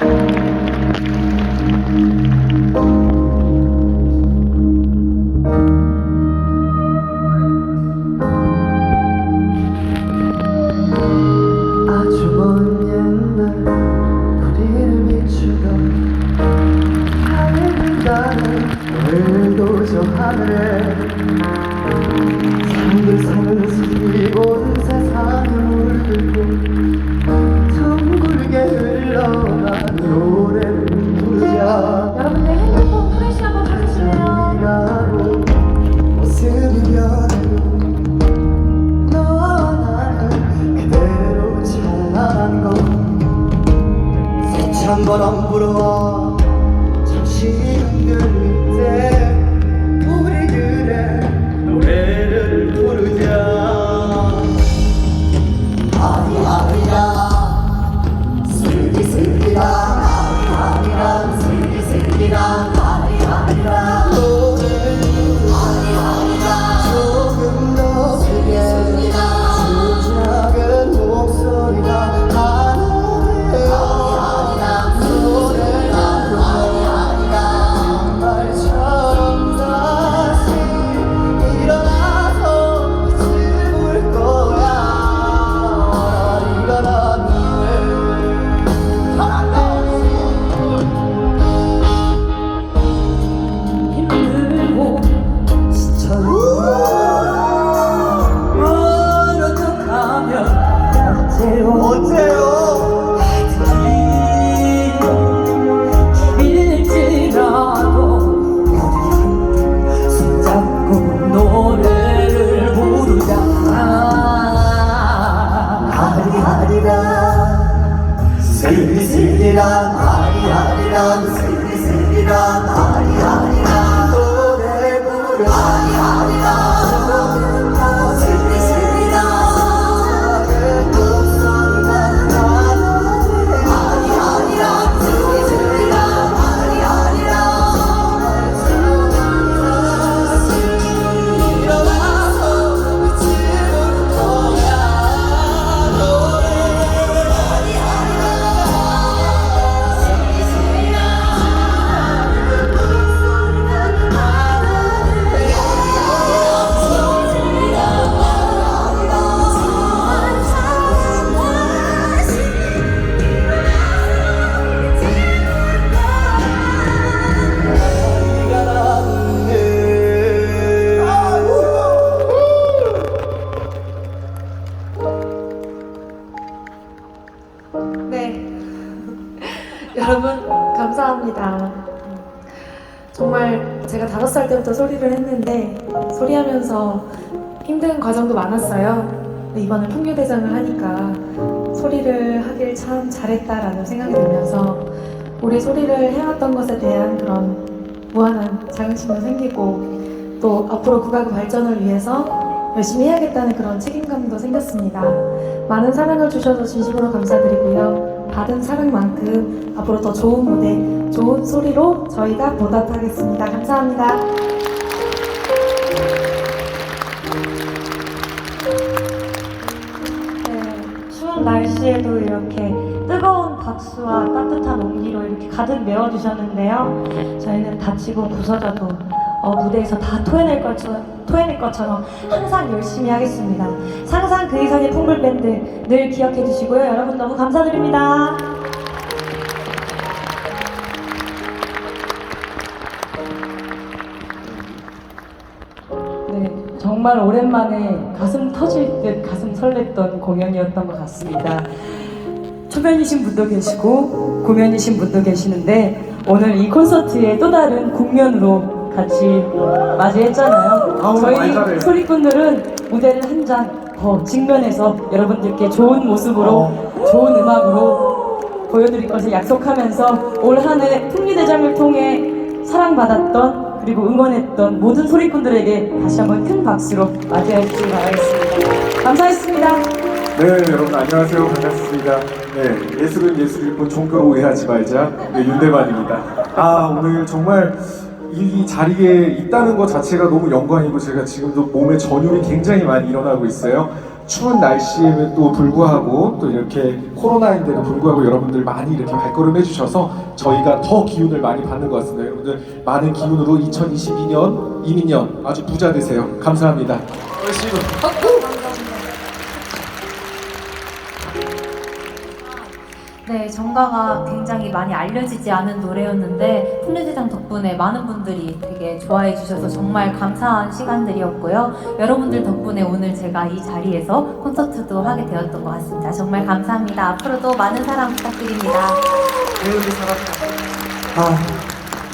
아주 새참바람 불어와 잠시 흔들 슬리슬리랑 아 정말 제가 다섯 살 때부터 소리를 했는데, 소리하면서 힘든 과정도 많았어요. 이번에 풍류대장을 하니까 소리를 하길 참 잘했다라는 생각이 들면서, 우리 소리를 해왔던 것에 대한 그런 무한한 자긍심도 생기고, 또 앞으로 국악 발전을 위해서 열심히 해야겠다는 그런 책임감도 생겼습니다. 많은 사랑을 주셔서 진심으로 감사드리고요. 받은 사랑만큼 앞으로 더 좋은 무대, 좋은 소리로 저희가 보답하겠습니다. 감사합니다. 네, 추운 날씨에도 이렇게 뜨거운 박수와 따뜻한 온기로 이렇게 가득 메워주셨는데요. 저희는 다치고 부서져도 어, 무대에서 다 토해낼 것처럼, 토해낼 것처럼 항상 열심히 하겠습니다. 상상 그 이상의 풍불밴드 늘 기억해 주시고요. 여러분 너무 감사드립니다. 네, 정말 오랜만에 가슴 터질 듯 가슴 설렜던 공연이었던 것 같습니다. 초면이신 분도 계시고 고면이신 분도 계시는데 오늘 이 콘서트의 또 다른 국면으로 같이 맞이했잖아요. 아우, 많이 저희 잘해. 소리꾼들은 무대를 한 장 더 직면해서 여러분들께 좋은 모습으로 좋은 음악으로 보여드릴 것을 약속하면서 올 한해 풍리대장을 통해 사랑받았던 그리고 응원했던 모든 소리꾼들에게 다시 한번 큰 박수로 맞이해 주시기 바라겠습니다. 감사했습니다. 네, 여러분 안녕하세요. 반갑습니다. 네, 예술은 예술일 뿐 종교로 오해하지 말자. 네, 윤대만입니다. 아, 오늘 정말 이 자리에 있다는 것 자체가 너무 영광이고 제가 지금도 몸에 전율이 굉장히 많이 일어나고 있어요. 추운 날씨에도 불구하고 또 이렇게 코로나인데도 불구하고 여러분들 많이 이렇게 발걸음해 주셔서 저희가 더 기운을 많이 받는 것 같습니다. 여러분들 많은 기운으로 2022년 이민년 아주 부자 되세요. 감사합니다. 열심히. 네, 정가가 굉장히 많이 알려지지 않은 노래였는데 풍류대장 덕분에 많은 분들이 되게 좋아해 주셔서 정말 감사한 시간들이었고요. 여러분들 덕분에 오늘 제가 이 자리에서 콘서트도 하게 되었던 것 같습니다. 정말 감사합니다. 앞으로도 많은 사랑 부탁드립니다. 아,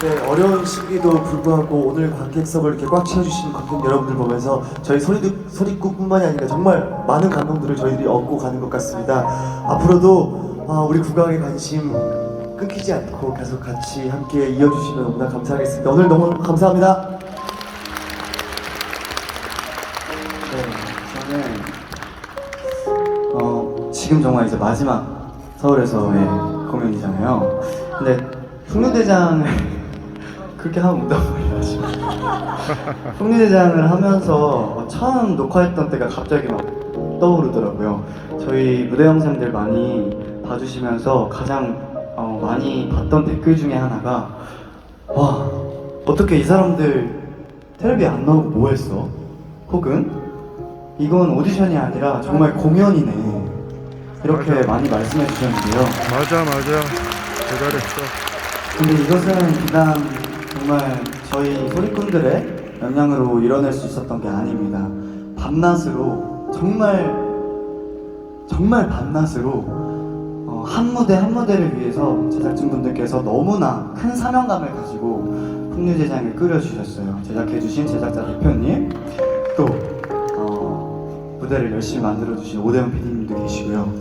네, 어려운 시기도 불구하고 오늘 관객석을 이렇게 꽉 채워주신 관객 여러분들 보면서 저희 소리도, 소리꾼뿐만이 아니라 정말 많은 감동들을 저희들이 얻고 가는 것 같습니다. 앞으로도 아, 우리 국악의 관심 끊기지 않고 계속 같이 함께 이어주시면 너무나 감사하겠습니다. 오늘 너무 감사합니다. 네, 저는 어, 지금 정말 이제 마지막 서울에서의 공연이잖아요. 근데 풍류대장을 그렇게 하면 운동을 하시고 풍류대장을 하면서 처음 녹화했던 때가 갑자기 막 떠오르더라고요. 저희 무대 영상들 많이 봐주시면서 가장 어, 많이 봤던 댓글 중에 하나가 와 어떻게 이 사람들 텔레비 안 나오고 뭐 했어? 혹은 이건 오디션이 아니라 정말 공연이네. 이렇게 많이 말씀해 주셨는데요. 맞아 맞아 대단했어 근데 이것은 비단 정말 저희 소리꾼들의 역량으로 이뤄낼 수 있었던 게 아닙니다. 밤낮으로 정말 정말 밤낮으로 어, 한 무대 한 무대를 위해서 제작진 분들께서 너무나 큰 사명감을 가지고 풍류제장을 끓여주셨어요. 제작해주신 제작자 대표님 또 어, 무대를 열심히 만들어주신 오대현 PD님도 계시고요.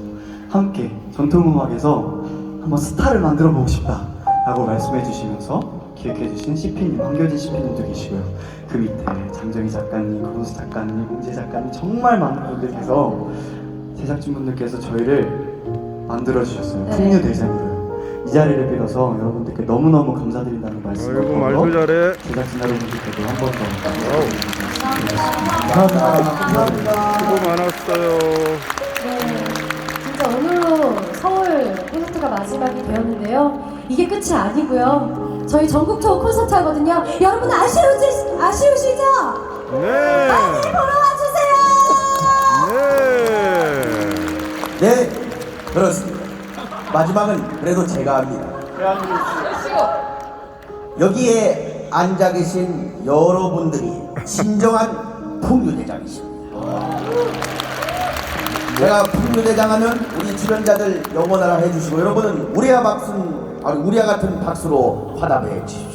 함께 전통음악에서 한번 스타를 만들어 보고 싶다 라고 말씀해 주시면서 기획해 주신 CP님, 황교진 CP님도 계시고요. 그 밑에 장정희 작가님, 고은수 작가님, 홍재 작가님 정말 많은 분들께서 제작진분들께서 저희를 만들어 주셨어요. 네. 풍류 대장으로 이 자리를 빌어서 여러분들께 너무너무 감사드린다는 말씀을 아이고 드리고 말도 잘해 제작진 여러분들께도 한 번 더. 감사드립니다. 감사합니다. 수고 많았어요 네, 진짜 오늘로 서울 콘서트가 마지막이 되었는데요. 이게 끝이 아니고요. 저희 전국 투어 콘서트 하거든요. 여러분 아쉬우시, 아쉬우시죠? 네 보러 그렇습니다. 마지막은 그래도 제가 합니다. 여기에 앉아 계신 여러분들이 진정한 풍류대장이십니다. 제가 풍류대장 하면 우리 출연자들 영원하라 해주시고 여러분은 우리와 박수, 우리와 같은 박수로 화답해 주십시오.